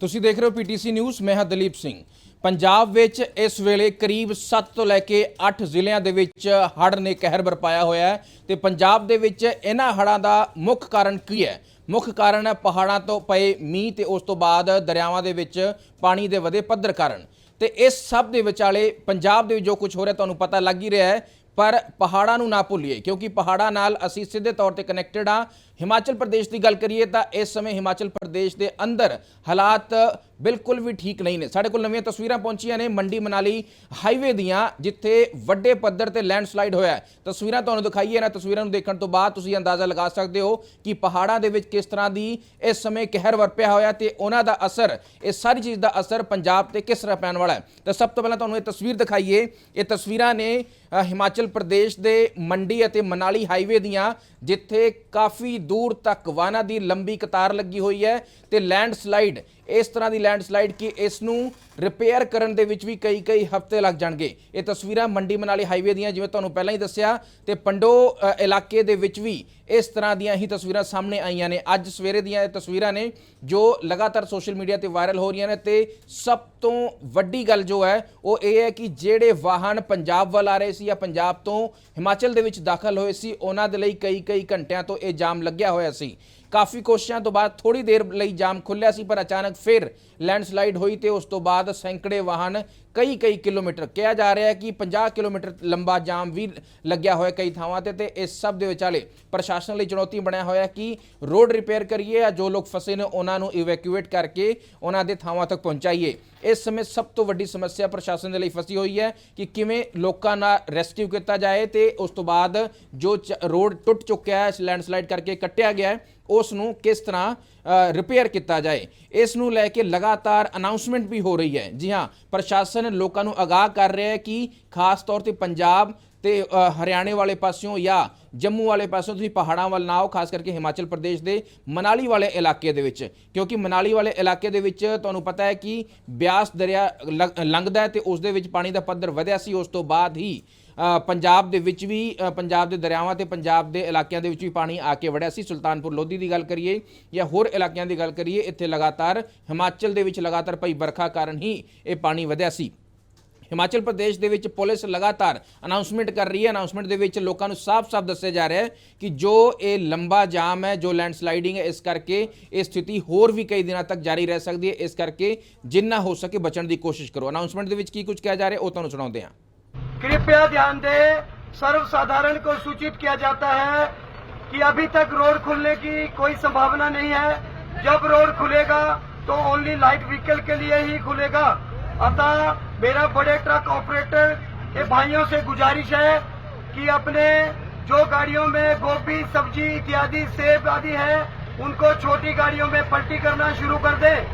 ਤੁਸੀਂ ਦੇਖ ਰਹੇ ਹੋ ਪੀਟੀਸੀ ਨਿਊਜ਼, ਮੈਂ ਹਾਂ ਦਲੀਪ ਸਿੰਘ। ਪੰਜਾਬ ਵਿੱਚ ਇਸ ਵੇਲੇ ਕਰੀਬ 7 ਤੋਂ ਲੈ ਕੇ 8 ਜ਼ਿਲ੍ਹਿਆਂ ਦੇ ਵਿੱਚ ਹੜ੍ਹ ਨੇ ਕਹਿਰ ਬਰਪਾਇਆ ਹੋਇਆ ਹੈ ਤੇ ਪੰਜਾਬ ਦੇ ਵਿੱਚ ਇਹਨਾਂ ਹੜ੍ਹਾਂ ਦਾ ਮੁੱਖ ਕਾਰਨ ਕੀ ਹੈ? ਮੁੱਖ ਕਾਰਨ ਹੈ ਪਹਾੜਾਂ ਤੋਂ ਪਏ ਮੀਂਹ ਤੇ ਉਸ ਤੋਂ ਬਾਅਦ ਦਰਿਆਵਾਂ ਦੇ ਵਿੱਚ ਪਾਣੀ ਦੇ ਵਧੇ ਪੱਧਰ ਕਾਰਨ। ਤੇ ਇਸ ਸਭ ਦੇ ਵਿਚਾਲੇ ਪੰਜਾਬ ਦੇ ਵਿੱਚ ਜੋ ਕੁਝ ਹੋ ਰਿਹਾ, ਤੁਹਾਨੂੰ ਪਤਾ ਲੱਗ ਹੀ ਰਿਹਾ ਹੈ ਪਰ ਪਹਾੜਾਂ ਨੂੰ ਨਾ ਭੁੱਲੀਏ, ਕਿਉਂਕਿ ਪਹਾੜਾਂ ਨਾਲ ਅਸੀਂ ਸਿੱਧੇ ਤੌਰ ਤੇ ਕਨੈਕਟਡ ਆ ਹਿਮਾਚਲ ਪ੍ਰਦੇਸ਼ ਦੀ ਗੱਲ ਕਰੀਏ ਤਾਂ ਇਸ ਸਮੇਂ ਹਿਮਾਚਲ ਪ੍ਰਦੇਸ਼ ਦੇ ਅੰਦਰ ਹਾਲਾਤ ਬਿਲਕੁਲ ਵੀ ਠੀਕ ਨਹੀਂ ਨੇ। ਸਾਡੇ ਕੋਲ ਨਵੀਆਂ ਤਸਵੀਰਾਂ ਪਹੁੰਚੀਆਂ ਨੇ ਮੰਡੀ ਮਨਾਲੀ ਹਾਈਵੇ ਦੀਆਂ, ਜਿੱਥੇ ਵੱਡੇ ਪੱਧਰ ਤੇ ਲੈਂਡਸਲਾਈਡ ਹੋਇਆ ਤਸਵੀਰਾਂ ਤੁਹਾਨੂੰ ਦਿਖਾਈਏ, ਇਹਨਾਂ ਤਸਵੀਰਾਂ ਨੂੰ ਦੇਖਣ ਤੋਂ ਬਾਅਦ ਤੁਸੀਂ ਅੰਦਾਜ਼ਾ ਲਗਾ ਸਕਦੇ ਹੋ ਕਿ ਪਹਾੜਾਂ ਦੇ ਵਿੱਚ ਕਿਸ ਤਰ੍ਹਾਂ ਦੀ ਇਸ ਸਮੇਂ ਕਹਿਰ ਵਰਪਿਆ ਹੋਇਆ ਤੇ ਉਹਨਾਂ ਦਾ ਅਸਰ, ਇਹ ਸਾਰੀ ਚੀਜ਼ ਦਾ ਅਸਰ ਪੰਜਾਬ ਤੇ ਕਿਸ ਤਰ੍ਹਾਂ ਪੈਣ ਵਾਲਾ ਹੈ। ਤਾਂ ਸਭ ਤੋਂ ਪਹਿਲਾਂ ਤੁਹਾਨੂੰ ਇਹ ਤਸਵੀਰ ਦਿਖਾਈਏ। ਇਹ ਤਸਵੀਰਾਂ ਨੇ ਹਿਮਾਚਲ ਪ੍ਰਦੇਸ਼ ਦੇ ਮੰਡੀ ਅਤੇ ਮਨਾਲੀ ਹਾਈਵੇ ਦੀਆਂ, ਜਿੱਥੇ ਕਾਫੀ ਦੂਰ ਤੱਕ ਵਾਹਨਾਂ ਦੀ ਲੰਬੀ ਕਤਾਰ ਲੱਗੀ ਹੋਈ ਹੈ ਤੇ ਲੈਂਡਸਲਾਈਡ ਇਸ ਤਰ੍ਹਾਂ ਦੀ ਲੈਂਡਸਲਾਈਡ ਕਿ ਇਸ ਨੂੰ ਰਿਪੇਅਰ ਕਰਨ ਦੇ ਵਿੱਚ ਵੀ ਕਈ ਕਈ ਹਫ਼ਤੇ ਲੱਗ ਜਾਣਗੇ। ਇਹ ਤਸਵੀਰਾਂ ਮੰਡੀ ਮਨਾਲੀ ਹਾਈਵੇ ਦੀਆਂ, ਜਿਵੇਂ ਤੁਹਾਨੂੰ ਪਹਿਲਾਂ ਹੀ ਦੱਸਿਆ, ਤੇ ਪੰਡੋ ਇਲਾਕੇ ਦੇ ਵਿੱਚ ਵੀ ਇਸ ਤਰ੍ਹਾਂ ਦੀਆਂ ਹੀ ਤਸਵੀਰਾਂ ਸਾਹਮਣੇ ਆਈਆਂ ਨੇ। ਅੱਜ ਸਵੇਰੇ ਦੀਆਂ ਇਹ ਤਸਵੀਰਾਂ ਨੇ, ਜੋ ਲਗਾਤਾਰ ਸੋਸ਼ਲ ਮੀਡੀਆ ਤੇ ਵਾਇਰਲ ਹੋ ਰਹੀਆਂ ਨੇ ਤੇ ਸਭ ਤੋਂ ਵੱਡੀ ਗੱਲ ਜੋ ਹੈ, ਉਹ ਇਹ ਹੈ ਕਿ ਜਿਹੜੇ ਵਾਹਨ ਪੰਜਾਬ ਵੱਲ ਆ ਰਹੇ ਸੀ ਜਾਂ ਪੰਜਾਬ ਤੋਂ ਹਿਮਾਚਲ ਦੇ ਵਿੱਚ ਦਾਖਲ ਹੋਏ ਸੀ, ਉਹਨਾਂ ਦੇ ਲਈ ਕਈ ਕਈ ਘੰਟਿਆਂ ਤੋਂ ਇਹ ਜਾਮ ਲੱਗਿਆ ਹੋਇਆ ਸੀ। ਕਾਫੀ ਕੋਸ਼ਿਸ਼ਾਂ ਤੋਂ ਬਾਅਦ ਥੋੜੀ ਦੇਰ ਲਈ ਜਾਮ ਖੁੱਲਿਆ ਸੀ, ਪਰ ਅਚਾਨਕ ਫਿਰ ਲੈਂਡਸਲਾਈਡ ਹੋਈ ਤੇ ਉਸ ਤੋਂ ਬਾਅਦ ਸੈਂਕੜੇ ਵਾਹਨ ਕਈ ਕਈ ਕਿਲੋਮੀਟਰ। ਕਿਹਾ ਜਾ ਰਿਹਾ ਹੈ ਕਿ 50 ਕਿਲੋਮੀਟਰ ਲੰਬਾ ਜਾਮ ਵੀ ਲੱਗਿਆ ਹੋਇਆ ਕਈ ਥਾਵਾਂ ਤੇ ਤੇ ਇਸ ਸਭ ਦੇ ਵਿਚਾਲੇ ਪ੍ਰਸ਼ਾਸਨ ਲਈ ਚੁਣੌਤੀ ਬਣਿਆ ਹੋਇਆ ਕਿ ਰੋਡ ਰਿਪੇਅਰ ਕਰੀਏ ਜਾਂ ਜੋ ਲੋਕ ਫਸੇ ਨੇ ਉਹਨਾਂ ਨੂੰ ਇਵੈਕੂਏਟ ਕਰਕੇ ਉਹਨਾਂ ਦੇ ਥਾਵਾਂ ਤੱਕ ਪਹੁੰਚਾਈਏ। ਇਸ ਸਮੇਂ ਸਭ ਤੋਂ ਵੱਡੀ ਸਮੱਸਿਆ ਪ੍ਰਸ਼ਾਸਨ ਦੇ ਲਈ ਫਸੀ ਹੋਈ ਹੈ ਕਿ ਕਿਵੇਂ ਲੋਕਾਂ ਨਾਲ ਰੈਸਕਿਊ ਕੀਤਾ ਜਾਏ ਤੇ ਉਸ ਤੋਂ ਬਾਅਦ ਜੋ ਚ- ਰੋਡ ਟੁੱਟ ਚੁੱਕਿਆ ਹੈ ਲੈਂਡਸਲਾਈਡ ਕਰਕੇ ਕੱਟਿਆ ਗਿਆ ਹੈ, ਉਸ ਨੂੰ ਕਿਸ ਤਰ੍ਹਾਂ ਰਿਪੇਅਰ ਕੀਤਾ ਜਾਏ। ਇਸ ਨੂੰ ਲੈ ਕੇ ਲਗਾਤਾਰ ਅਨਾਉਂਸਮੈਂਟ ਵੀ ਹੋ ਰਹੀ ਹੈ। ਜੀ ਹਾਂ, ਪ੍ਰਸ਼ਾਸਨ ਲੋਕਾਂ ਨੂੰ ਆਗਾਹ ਕਰ ਰਿਹਾ ਹੈ ਕਿ ਖਾਸ ਤੌਰ ਤੇ ਪੰਜਾਬ ਤੇ ਹਰਿਆਣੇ ਵਾਲੇ ਪਾਸਿਓਂ ਜਾਂ ਜੰਮੂ ਵਾਲੇ ਪਾਸਿਓਂ ਤੁਸੀਂ ਪਹਾੜਾਂ ਵੱਲ ਨਾ ਆਓ, ਖਾਸ ਕਰਕੇ ਹਿਮਾਚਲ ਪ੍ਰਦੇਸ਼ ਦੇ ਮਨਾਲੀ ਵਾਲੇ ਇਲਾਕੇ ਦੇ ਵਿੱਚ। ਕਿਉਂਕਿ ਮਨਾਲੀ ਵਾਲੇ ਇਲਾਕੇ ਦੇ ਵਿੱਚ ਤੁਹਾਨੂੰ ਪਤਾ ਹੈ ਕਿ ਬਿਆਸ ਦਰਿਆ ਲੰਘ- ਲੰਘਦਾ ਹੈ ਤੇ ਉਸ ਦੇ ਵਿੱਚ ਪਾਣੀ ਦਾ ਪੱਧਰ ਵਧਿਆ ਸੀ। ਉਸ ਤੋਂ ਬਾਅਦ ਹੀ ਪੰਜਾਬ ਦੇ ਵਿੱਚ ਵੀ ਪੰਜਾਬ ਦੇ ਦਰਿਆਵਾਂ ਤੇ ਪੰਜਾਬ ਦੇ ਇਲਾਕਿਆਂ ਦੇ ਵਿੱਚ ਵੀ ਪਾਣੀ ਆ ਕੇ ਵੜਿਆ ਸੀ। ਸੁਲਤਾਨਪੁਰ ਲੋਧੀ ਦੀ ਗੱਲ ਕਰੀਏ ਜਾਂ ਹੋਰ ਇਲਾਕਿਆਂ ਦੀ ਗੱਲ ਕਰੀਏ, ਇੱਥੇ ਲਗਾਤਾਰ ਹਿਮਾਚਲ ਦੇ ਵਿੱਚ ਲਗਾਤਾਰ ਪਈ ਵਰਖਾ ਕਾਰਨ ਹੀ ਇਹ ਪਾਣੀ ਵਧਿਆ ਸੀ। ਹਿਮਾਚਲ ਪ੍ਰਦੇਸ਼ ਦੇ ਵਿੱਚ ਪੁਲਿਸ ਲਗਾਤਾਰ ਅਨਾਉਂਸਮੈਂਟ ਕਰ ਰਹੀ ਹੈ ਅਨਾਉਂਸਮੈਂਟ ਦੇ ਵਿੱਚ ਲੋਕਾਂ ਨੂੰ ਸਾਫ਼-ਸਾਫ਼ ਦੱਸਿਆ ਜਾ ਰਿਹਾ ਹੈ ਕਿ ਜੋ ਇਹ ਲੰਬਾ ਜਾਮ ਹੈ ਜੋ ਲੈਂਡਸਲਾਈਡਿੰਗ ਹੈ ਇਸ ਕਰਕੇ ਇਹ ਸਥਿਤੀ ਹੋਰ ਵੀ ਕਈ ਦਿਨਾਂ ਤੱਕ ਜਾਰੀ ਰਹਿ ਸਕਦੀ ਹੈ ਇਸ ਕਰਕੇ ਜਿੰਨਾ ਹੋ ਸਕੇ ਬਚਣ ਦੀ ਕੋਸ਼ਿਸ਼ ਕਰੋ ਅਨਾਉਂਸਮੈਂਟ ਦੇ ਵਿੱਚ ਕੀ ਕੁਝ ਕਿਹਾ ਜਾ ਰਿਹਾ ਉਹ ਤੁਹਾਨੂੰ ਸੁਣਾਉਂਦੇ ਹਾਂ कृपया ध्यान दें सर्वसाधारण को सूचित किया जाता है कि अभी तक रोड खुलने की कोई संभावना नहीं है जब रोड खुलेगा तो ओनली लाइट व्हीकल के लिए ही खुलेगा अतः मेरा बड़े ट्रक ऑपरेटर के भाइयों से गुजारिश है कि अपने जो गाड़ियों में गोभी, सब्ज़ी इत्यादि, सेब आदि है, उनको छोटी गाड़ियों में पलटी करना शुरू कर दें।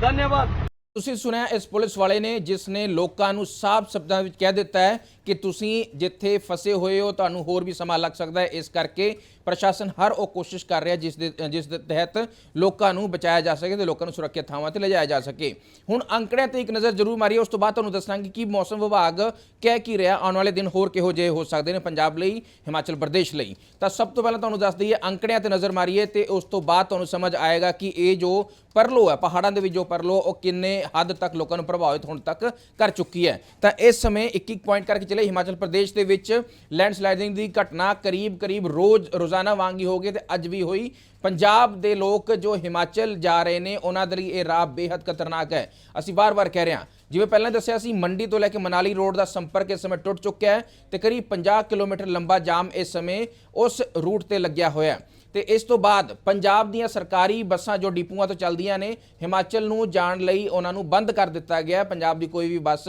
धन्यवाद। ਤੁਸੀਂ ਸੁਣਿਆ ਇਸ ਪੁਲਿਸ ਵਾਲੇ ਨੇ ਜਿਸ ਨੇ ਲੋਕਾਂ ਨੂੰ ਸਾਫ਼ ਸ਼ਬਦਾਂ ਵਿੱਚ ਕਹਿ ਦਿੱਤਾ ਹੈ ਕਿ ਤੁਸੀਂ ਜਿੱਥੇ ਫਸੇ ਹੋਏ ਹੋ, ਤੁਹਾਨੂੰ ਹੋਰ ਵੀ ਸਮਾਂ ਲੱਗ ਸਕਦਾ ਹੈ। ਇਸ ਕਰਕੇ ਪ੍ਰਸ਼ਾਸਨ ਹਰ ਉਹ ਕੋਸ਼ਿਸ਼ ਕਰ ਰਿਹਾ ਜਿਸ ਦੇ ਜਿਸ ਦੇ ਤਹਿਤ ਲੋਕਾਂ ਨੂੰ ਬਚਾਇਆ ਜਾ ਸਕੇ ਤੇ ਲੋਕਾਂ ਨੂੰ ਸੁਰੱਖਿਅਤ ਥਾਵਾਂ ਤੇ ਲਿਜਾਇਆ ਜਾ ਸਕੇ। ਹੁਣ ਅੰਕੜਿਆਂ ਤੇ ਇੱਕ ਨਜ਼ਰ ਜ਼ਰੂਰ ਮਾਰੀਏ, ਉਸ ਤੋਂ ਬਾਅਦ ਤੁਹਾਨੂੰ ਦੱਸਾਂਗੇ ਕਿ ਮੌਸਮ ਵਿਭਾਗ ਕਹਿ ਕੀ ਰਿਹਾ। ਆਉਣ ਵਾਲੇ ਦਿਨ ਹੋਰ ਕਿਹੋ ਜਿਹੇ ਹੋ ਸਕਦੇ ਨੇ ਪੰਜਾਬ ਲਈ, ਹਿਮਾਚਲ ਪ੍ਰਦੇਸ਼ ਲਈ। ਤਾਂ ਸਭ ਤੋਂ ਪਹਿਲਾਂ ਤੁਹਾਨੂੰ ਦੱਸ ਦਈਏ, ਅੰਕੜਿਆਂ ਤੇ ਨਜ਼ਰ ਮਾਰੀਏ ਤੇ ਉਸ ਤੋਂ ਬਾਅਦ ਤੁਹਾਨੂੰ ਸਮਝ ਆਏਗਾ ਕਿ ਇਹ ਜੋ ਪਰਲੋ ਹੈ, ਪਹਾੜਾਂ ਦੇ ਵਿੱਚ ਜੋ ਪਰਲੋ, ਉਹ ਕਿੰਨੇ ਹੱਦ ਤੱਕ ਲੋਕਾਂ ਨੂੰ ਪ੍ਰਭਾਵਿਤ ਹੋਣ ਤੱਕ ਕਰ ਚੁੱਕੀ ਹੈ। ਤਾਂ ਇਸ ਸਮੇਂ ਇੱਕ ਇੱਕ ਪੁਆਇੰਟ ਕਰਕੇ ਚਲੇ, ਹਿਮਾਚਲ ਪ੍ਰਦੇਸ਼ ਦੇ ਵਿੱਚ ਲੈਂਡਸਲਾਈਡਿੰਗ ਦੀ ਘਟਨਾ ਕਰੀਬ ਕਰੀਬ ਰੋਜ਼ ਰੋਜ਼ਾਨਾ ਵਾਂਗੀ ਹੋ ਗਈ ਤੇ ਅੱਜ ਵੀ ਹੋਈ। ਪੰਜਾਬ ਦੇ ਲੋਕ ਜੋ ਹਿਮਾਚਲ ਜਾ ਰਹੇ ਨੇ, ਉਹਨਾਂ ਦੇ ਲਈ ਇਹ ਰਾਹ ਬੇहद ਖਤਰਨਾਕ ਹੈ। ਅਸੀਂ ਵਾਰ-ਵਾਰ ਕਹਿ ਰਹੇ ਹਾਂ, ਜਿਵੇਂ ਪਹਿਲਾਂ ਦੱਸਿਆ ਸੀ, ਮੰਡੀ ਤੋਂ ਲੈ ਕੇ ਮਨਾਲੀ ਰੋਡ ਦਾ ਸੰਪਰਕ ਇਸ ਸਮੇਂ ਟੁੱਟ ਚੁੱਕਿਆ ਹੈ ਤੇ ਕਰੀਬ 50 ਕਿਲੋਮੀਟਰ ਲੰਬਾ ਜਾਮ ਇਸ ਸਮੇਂ ਉਸ ਰੂਟ ਤੇ ਲੱਗਿਆ ਹੋਇਆ ਹੈ। ਤੇ ਇਸ ਤੋਂ ਬਾਅਦ ਪੰਜਾਬ ਦੀਆਂ ਸਰਕਾਰੀ ਬੱਸਾਂ ਜੋ ਡਿਪੂਆਂ ਤੋਂ ਚੱਲਦੀਆਂ ਨੇ ਹਿਮਾਚਲ ਨੂੰ ਜਾਣ ਲਈ ਉਹਨਾਂ ਨੂੰ ਬੰਦ ਕਰ ਦਿੱਤਾ ਗਿਆ। ਪੰਜਾਬ ਦੀ ਕੋਈ ਵੀ ਬੱਸ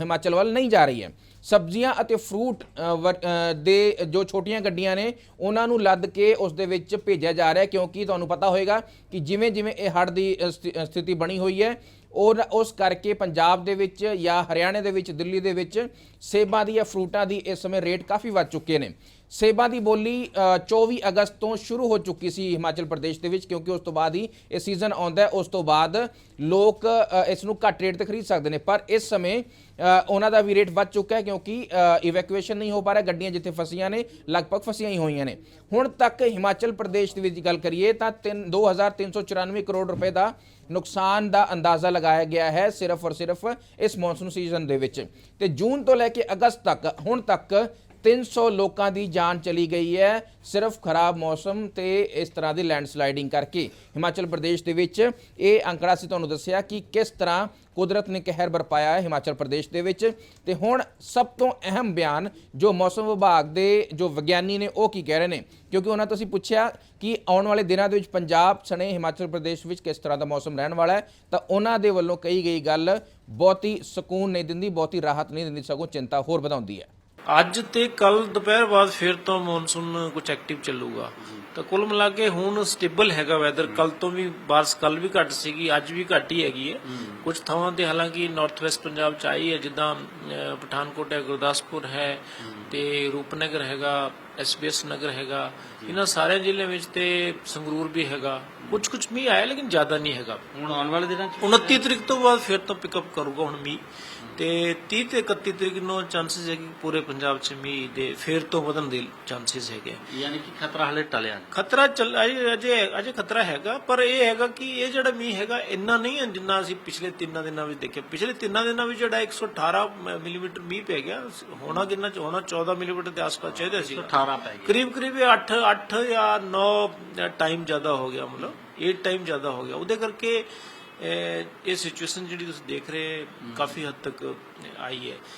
ਹਿਮਾਚਲ ਵੱਲ ਨਹੀਂ ਜਾ ਰਹੀ ਹੈ। ਸਬਜ਼ੀਆਂ ਅਤੇ ਫਰੂਟ ਅ, ਦੇ ਜੋ ਛੋਟੀਆਂ ਗੱਡੀਆਂ ਨੇ ਉਹਨਾਂ ਨੂੰ ਲੱਦ ਕੇ ਉਸ ਦੇ ਵਿੱਚ ਭੇਜਿਆ ਜਾ ਰਿਹਾ ਕਿਉਂਕਿ ਤੁਹਾਨੂੰ ਪਤਾ ਹੋਵੇਗਾ ਕਿ ਜਿਵੇਂ ਜਿਵੇਂ ਇਹ ਹੜ੍ਹ ਦੀ ਸਥਿ- ਸਥਿਤੀ ਬਣੀ ਹੋਈ ਹੈ ਉਹ ਉਸ ਕਰਕੇ ਪੰਜਾਬ ਦੇ ਵਿੱਚ ਜਾਂ ਹਰਿਆਣੇ ਦੇ ਵਿੱਚ ਦਿੱਲੀ ਦੇ ਵਿੱਚ ਸੇਬਾਂ ਦੀ ਜਾਂ ਫਰੂਟਾਂ ਦੀ ਇਸ ਸਮੇਂ ਰੇਟ ਕਾਫੀ ਵੱਧ ਚੁੱਕੇ ਨੇ। ਸੇਬਾਂ ਦੀ ਬੋਲੀ ਅ, 24 ਅਗਸਤ ਤੋਂ ਸ਼ੁਰੂ ਹੋ ਚੁੱਕੀ ਸੀ ਹਿਮਾਚਲ ਪ੍ਰਦੇਸ਼ ਦੇ ਵਿੱਚ ਕਿਉਂਕਿ ਉਸ ਤੋਂ ਬਾਅਦ ਹੀ ਇਹ ਸੀਜ਼ਨ ਆਉਂਦਾ ਹੈ। ਉਸ ਤੋਂ ਬਾਅਦ ਲੋਕ ਇਸ ਨੂੰ ਘੱਟ ਰੇਟ ਤੇ ਖਰੀਦ ਸਕਦੇ ਨੇ। ਪਰ ਇਸ ਸਮੇਂ ਉਹਨਾਂ ਦਾ ਵੀ ਰੇਟ ਵੱਧ ਚੁੱਕਾ ਹੈ ਕਿਉਂਕਿ ਇਵੈਕੂਏਸ਼ਨ ਨਹੀਂ ਹੋ ਪਾ ਰਿਹਾ। ਗੱਡੀਆਂ ਜਿੱਥੇ ਫਸੀਆਂ ਨੇ ਲਗਭਗ ਫਸੀਆਂ ਹੀ ਹੋਈਆਂ ਨੇ। ਹੁਣ ਤੱਕ ਹਿਮਾਚਲ ਪ੍ਰਦੇਸ਼ ਦੇ ਵਿੱਚ ਗੱਲ ਕਰੀਏ ਤਾਂ 3 2394 ਕਰੋੜ ਰੁਪਏ ਦਾ ਨੁਕਸਾਨ ਦਾ ਅੰਦਾਜ਼ਾ ਲਗਾਇਆ ਗਿਆ ਹੈ ਸਿਰਫ ਔਰ ਸਿਰਫ ਇਸ ਮੌਨਸੂਨ ਸੀਜ਼ਨ ਦੇ ਵਿੱਚ। ਤੇ ਜੂਨ ਤੋਂ ਲੈ ਕੇ ਅਗਸਤ ਤੱਕ ਹੁਣ ਤੱਕ 300 ਲੋਕਾਂ ਦੀ ਜਾਨ ਚਲੀ ਗਈ ਹੈ, ਸਿਰਫ ਖਰਾਬ ਮੌਸਮ ਤੇ ਇਸ ਤਰ੍ਹਾਂ ਦੀ ਲੈਂਡਸਲਾਈਡਿੰਗ ਕਰਕੇ। ਹਿਮਾਚਲ ਪ੍ਰਦੇਸ਼ ਦੇ ਵਿੱਚ ਇਹ ਅੰਕੜਾ ਸੀ ਤੁਹਾਨੂੰ ਦੱਸਿਆ ਕਿ ਕਿਸ ਤਰ੍ਹਾਂ ਕੁਦਰਤ ਨੇ ਕਹਿਰ ਬਰਪਾਇਆ ਹੈ ਹਿਮਾਚਲ ਪ੍ਰਦੇਸ਼ ਦੇ ਵਿੱਚ। ਤੇ ਹੁਣ ਸਭ ਤੋਂ ਅਹਿਮ ਬਿਆਨ ਜੋ ਮੌਸਮ ਵਿਭਾਗ ਦੇ ਜੋ ਵਿਗਿਆਨੀ ਨੇ ਉਹ ਕੀ ਕਹਿ ਰਹੇ ਨੇ? ਕਿਉਂਕਿ ਉਹਨਾਂ ਤੋਂ ਅਸੀਂ ਪੁੱਛਿਆ ਕਿ ਆਉਣ ਵਾਲੇ ਦਿਨਾਂ ਦੇ ਵਿੱਚ ਪੰਜਾਬ ਸਣੇ ਹਿਮਾਚਲ ਪ੍ਰਦੇਸ਼ ਵਿੱਚ ਕਿਸ ਤਰ੍ਹਾਂ ਦਾ ਮੌਸਮ ਰਹਿਣ ਵਾਲਾ ਹੈ, ਤਾਂ ਉਹਨਾਂ ਦੇ ਵੱਲੋਂ ਕਹੀ ਗਈ ਗੱਲ ਬਹੁਤੀ ਸਕੂਨ ਨਹੀਂ ਦਿੰਦੀ, ਬਹੁਤੀ ਰਾਹਤ ਨਹੀਂ ਦਿੰਦੀ, ਸਗੋਂ ਚਿੰਤਾ ਹੋਰ ਵਧਾਉਂਦੀ ਹੈ। ਅੱਜ ਤੇ ਕੱਲ ਦੁਪਹਿਰ ਬਾਅਦ ਫਿਰ ਤੋਂ ਮੌਨਸੂਨ ਕੁਝ ਐਕਟਿਵ ਚੱਲੂਗਾ। ਤਾਂ ਕੁੱਲ ਮਿਲਾ ਕੇ ਹੁਣ ਸਟੇਬਲ ਹੈਗਾ ਵੈਦਰ ਕੱਲ ਤੋਂ ਵੀ ਬਾਰਿਸ਼ ਕੱਲ ਵੀ ਘੱਟ ਸੀਗੀ ਅੱਜ ਵੀ ਘੱਟ ਹੀ ਹੈਗੀ ਹੈ। ਕੁਝ ਥਾਵਾਂ ਤੇ ਹਾਲਾਂਕਿ ਨਾਰਥ ਵੈਸਟ ਪੰਜਾਬ ਚ ਆਈ ਹੈ ਜਿੱਦਾਂ ਪਠਾਨਕੋਟ ਹੈ ਗੁਰਦਾਸਪੁਰ ਹੈ। ਤੇ ਰੂਪਨਗਰ ਹੈਗਾ ਐਸਬੀਐਸ ਨਗਰ ਹੈਗਾ ਇਹਨਾਂ ਸਾਰੇ ਜ਼ਿਲ੍ਹਿਆਂ ਵਿੱਚ ਤੇ ਸੰਗਰੂਰ ਵੀ ਹੈਗਾ। ਕੁਝ ਕੁਝ ਮੀਂਹ ਆਇਆ ਲੇਕਿਨ ਜ਼ਿਆਦਾ ਨਹੀਂ ਹੈਗਾ। ਹੁਣ ਆਉਣ ਵਾਲੇ ਦਿਨਾਂ 'ਚ? 29 ਤਰੀਕ ਤੋਂ ਬਾਅਦ ਫਿਰ ਤੋਂ ਪਿਕਅਪ ਕਰੂਗਾ ਹੁਣ ਮੀਂਹ। ਤੇ 30 ਤੇ 31 ਤਰੀਕ ਨੂੰ ਚਾਂਸਸ ਹੈ ਕਿ ਪੂਰੇ ਪੰਜਾਬ 'ਚ ਮੀਂਹ ਦੇ ਫਿਰ ਤੋਂ ਵਧਣ ਦੇ ਚਾਂਸਸ ਹੈਗੇ ਯਾਨੀ ਕਿ ਖਤਰਾ ਹਲੇ ਟਲਿਆ ਨਹੀਂ। ਖਤਰਾ ਚੱਲ ਅਜੇ ਅਜੇ ਖਤਰਾ ਹੈਗਾ ਪਰ ਇਹ ਹੈਗਾ ਕਿ ਇਹ ਜਿਹੜਾ ਮੀਂਹ ਹੈਗਾ ਇੰਨਾ ਨਹੀਂ ਹੈ ਜਿੰਨਾ ਅਸੀਂ ਪਿਛਲੇ ਤਿੰਨਾਂ ਦਿਨਾਂ ਵਿੱਚ ਦੇਖਿਆ। ਪਿਛਲੇ ਤਿੰਨਾਂ ਦਿਨਾਂ ਵਿੱਚ ਜਿਹੜਾ 118 ਮਿਲੀਮੀਟਰ ਮੀਂਹ ਪੈ ਗਿਆ ਹੋਣਾ ਕਿੰਨਾ ਚ ਹੋਣਾ 14 ਮਿਲੀਮੀਟਰ ਦੇ ਆਸ-ਪਾਸ ਚਾਹੀਦਾ ਸੀ। 18 ਪੈ ਗਏ। ਕਰੀਬ ਕਰੀਬ 8 8 ਜਾਂ 9 ਟਾਈਮ ਜ਼ਿਆਦਾ ਹੋ ਗਿਆ ਮਤਲਬ 8 ਟਾਈਮ ਜ਼ਿਆਦਾ ਹੋ ਗਿਆ। ਉਹਦੇ ਕਰਕੇ ਇਹ ਸਿਚੁਏਸ਼ਨ ਜਿਹੜੀ ਤੁਸੀਂ ਦੇਖ ਰਹੇ ਕਾਫੀ ਹੱਦ ਤੱਕ ਆਈ ਹੈ।